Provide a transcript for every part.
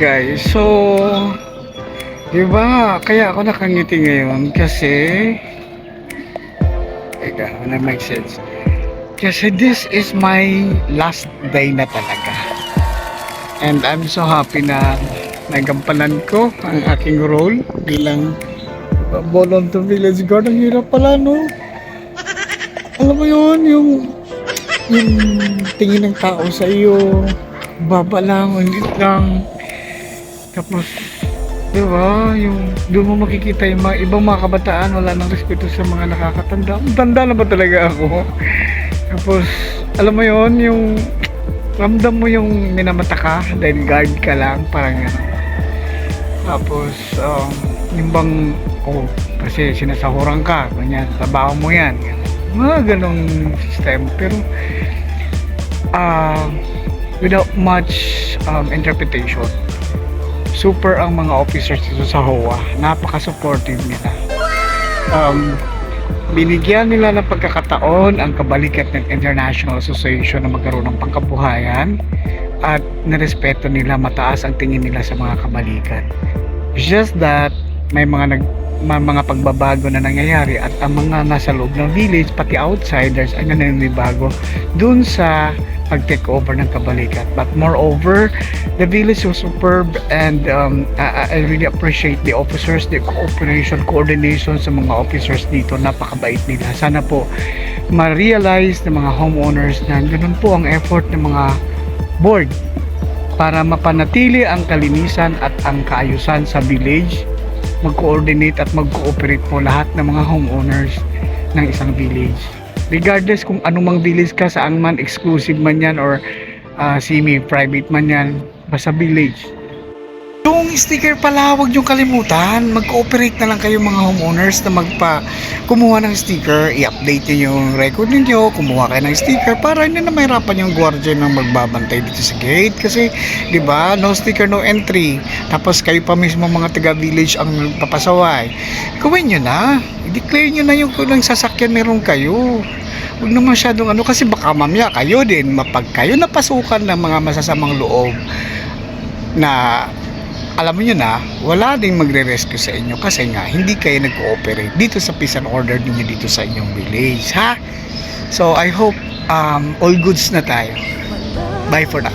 guys, so di ba kaya ako nakangiti ngayon kasi Teka, na make sense. Kasi this is my last day na talaga. And I'm so happy na nagampanan ko ang aking role bilang volunteer village guard. Ang hirap pala, no? Alam mo yun, yung yung tingin ng tao sa iyo, baba lang, hindi lang. Tapos, di ba, yung doon mo makikita yung mga ibang mga kabataan, wala nang respeto sa mga nakakatanda. Tanda na ba talaga ako? Tapos, alam mo yon yung ramdam mo yung minamata ka dahil guard ka lang, parang gano'n. Tapos, um, yung bang, oh, kasi sinasahuran ka, ganyan, trabaho mo yan. Mga ganong system. Pero, uh, without much um, interpretation, super ang mga officers dito sa HOA. Napaka-supportive nila. Um, binigyan nila ng pagkakataon ang kabalikat ng International Association na magkaroon ng pangkabuhayan at nirespeto nila mataas ang tingin nila sa mga kabalikat. It's just that may mga nag mga pagbabago na nangyayari at ang mga nasa loob ng village pati outsiders ay naninibago dun sa pag-take over ng kabalikat. But moreover, the village was superb and um, I, I really appreciate the officers, the cooperation, coordination sa mga officers dito. Napakabait nila. Sana po ma-realize ng mga homeowners na ganun po ang effort ng mga board para mapanatili ang kalinisan at ang kaayusan sa village mag-coordinate at mag-cooperate po lahat ng mga homeowners ng isang village. Regardless kung anumang village ka saan man exclusive man yan or uh, semi-private man yan basta village yung sticker pala huwag yung kalimutan. Mag-cooperate na lang kayo mga homeowners na magpa kumuha ng sticker. I-update nyo yung record ninyo kumuha kayo ng sticker para hindi na mahirapan yung guardian ng magbabantay dito sa gate. Kasi di ba no sticker no entry. Tapos kayo pa mismo mga taga village ang papasaway gawin nyo na. I-declare nyo na yung kung sasakyan meron kayo. Huwag na masyadong ano kasi baka mamaya kayo din mapag kayo napasukan ng mga masasamang loob na alam mo na wala ding magre-rescue sa inyo kasi nga hindi kayo nag-cooperate dito sa peace and order ninyo dito sa inyong village ha so I hope um, all goods na tayo bye for now.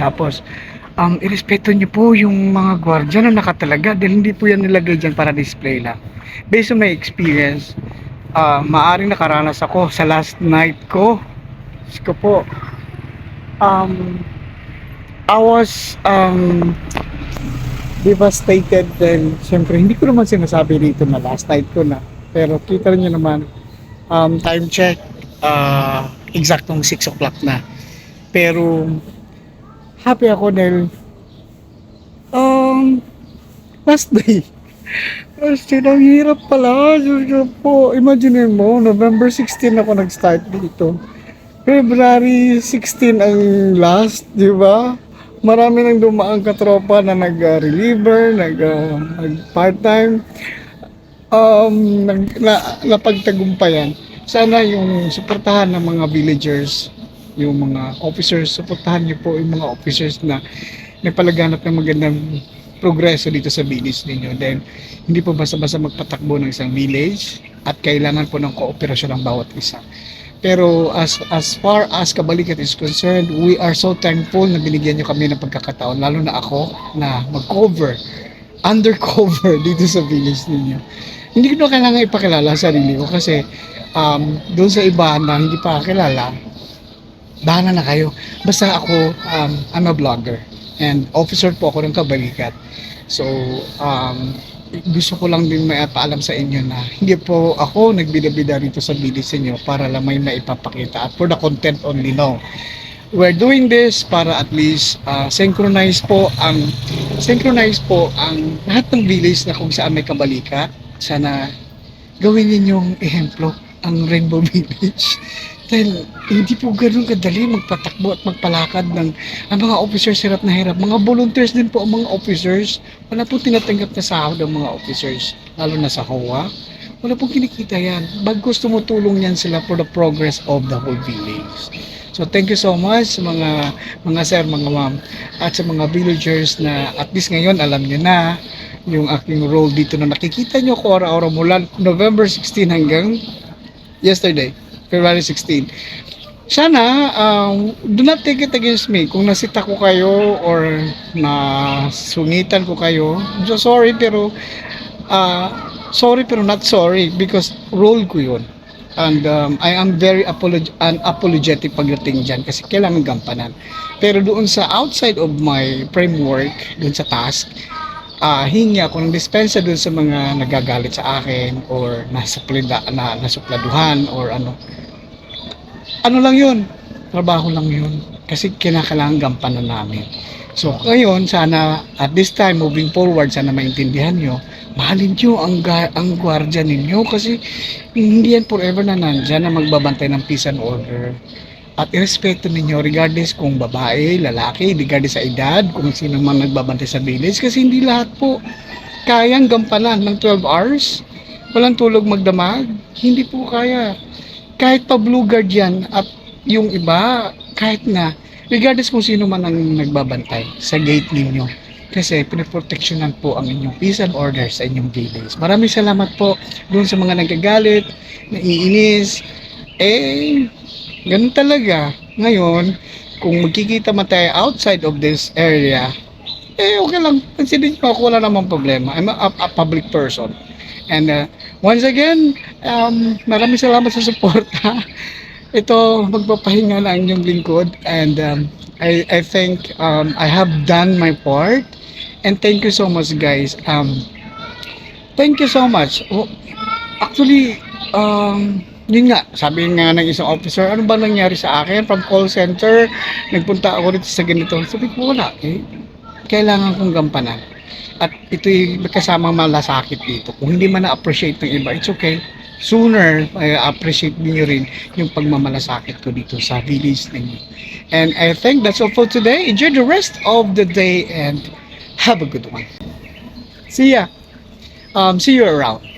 Tapos, um, irespeto niyo po yung mga gwardiya na nakatalaga dahil hindi po yan nilagay dyan para display lang. Based on my experience, uh, maaring nakaranas ako sa last night ko. Ko po. Um, I was um, devastated dahil siyempre hindi ko naman sinasabi dito na last night ko na. Pero kita niyo naman, um, time check, uh, eksaktong 6 o'clock na. Pero happy ako dahil um, last day. Day, ang hirap pala. Po. Imagine mo, November 16 ako nag-start dito. February 16 ang last, di ba? Marami nang dumaang katropa na nag-reliever, nag, uh, nag-part-time. Um, nag, na, napagtagumpayan. Sana yung suportahan ng mga villagers, yung mga officers, suportahan niyo po yung mga officers na nagpalaganap ng magandang progreso dito sa village ninyo. Then, hindi po basta-basta magpatakbo ng isang village at kailangan po ng kooperasyon ng bawat isa. Pero as as far as Kabalikat is concerned, we are so thankful na binigyan niyo kami ng pagkakataon, lalo na ako, na mag-cover, undercover dito sa village ninyo. Hindi ko na kailangan ipakilala ang sarili ko kasi um, doon sa iba na hindi pa kilala, bahala na kayo. Basta ako, um, I'm a vlogger and officer po ako ng Kabalikat. So, um, gusto ko lang din may paalam sa inyo na hindi po ako nagbida-bida rito sa village inyo para lang may maipapakita at for the content only no. We're doing this para at least uh, synchronize po ang synchronize po ang lahat ng village na kung saan may kabalikat. Sana gawin ninyong ehemplo ang Rainbow Village. Dahil hindi po ganun kadali magpatakbo at magpalakad ng ang mga officers hirap na hirap. Mga volunteers din po ang mga officers. Wala po tinatanggap na sahod ang mga officers. Lalo na sa HOA. Wala pong kinikita yan. Bagkus tumutulong yan sila for the progress of the whole village. So thank you so much sa mga mga sir, mga ma'am at sa mga villagers na at least ngayon alam niyo na yung aking role dito na nakikita niyo ko araw-araw mula November 16 hanggang yesterday, February 16. Sana, um, do not take it against me. Kung nasita ko kayo or nasungitan ko kayo, I'm so sorry pero uh, sorry pero not sorry because role ko yun. And um, I am very apolog- unapologetic pagdating dyan kasi kailangan gampanan. Pero doon sa outside of my framework, doon sa task, ah hingi ako ng dispensa doon sa mga nagagalit sa akin or nasa plida, na, nasupladuhan or ano. Ano lang yun? Trabaho lang yun. Kasi kinakailangan gampanan namin. So, ngayon, sana at this time, moving forward, sana maintindihan nyo, mahalin nyo ang, ang gwardiya ninyo kasi hindi yan forever na nandyan na magbabantay ng peace and order. At irespeto ninyo regardless kung babae, lalaki, regardless sa edad, kung sino man nagbabantay sa village kasi hindi lahat po kayang gampanan ng 12 hours. Walang tulog magdamag. Hindi po kaya. Kahit pa blue guard yan at yung iba, kahit na, regardless kung sino man ang nagbabantay sa gate ninyo. Kasi pinaproteksyonan po ang inyong peace and order sa inyong village. Maraming salamat po doon sa mga nagagalit, naiinis. Eh, ganun talaga. Ngayon, kung magkikita man tayo outside of this area, eh okay lang. Consider nyo ako, wala namang problema. I'm a, a- a public person. And uh, once again, um, maraming salamat sa suporta. Ito, magpapahinga na ang inyong lingkod. And um, I, I think um, I have done my part. And thank you so much, guys. Um, thank you so much. Oh, actually, um, yun nga, sabi nga ng isang officer, ano ba nangyari sa akin from call center? Nagpunta ako dito sa ganito. Sabi ko, wala eh. Kailangan kong gampanan. At ito'y may kasamang malasakit dito. Kung hindi man na-appreciate ng iba, it's okay. Sooner, I appreciate niyo rin yung pagmamalasakit ko dito sa village ninyo. And I think that's all for today. Enjoy the rest of the day and have a good one. See ya. Um, see you around.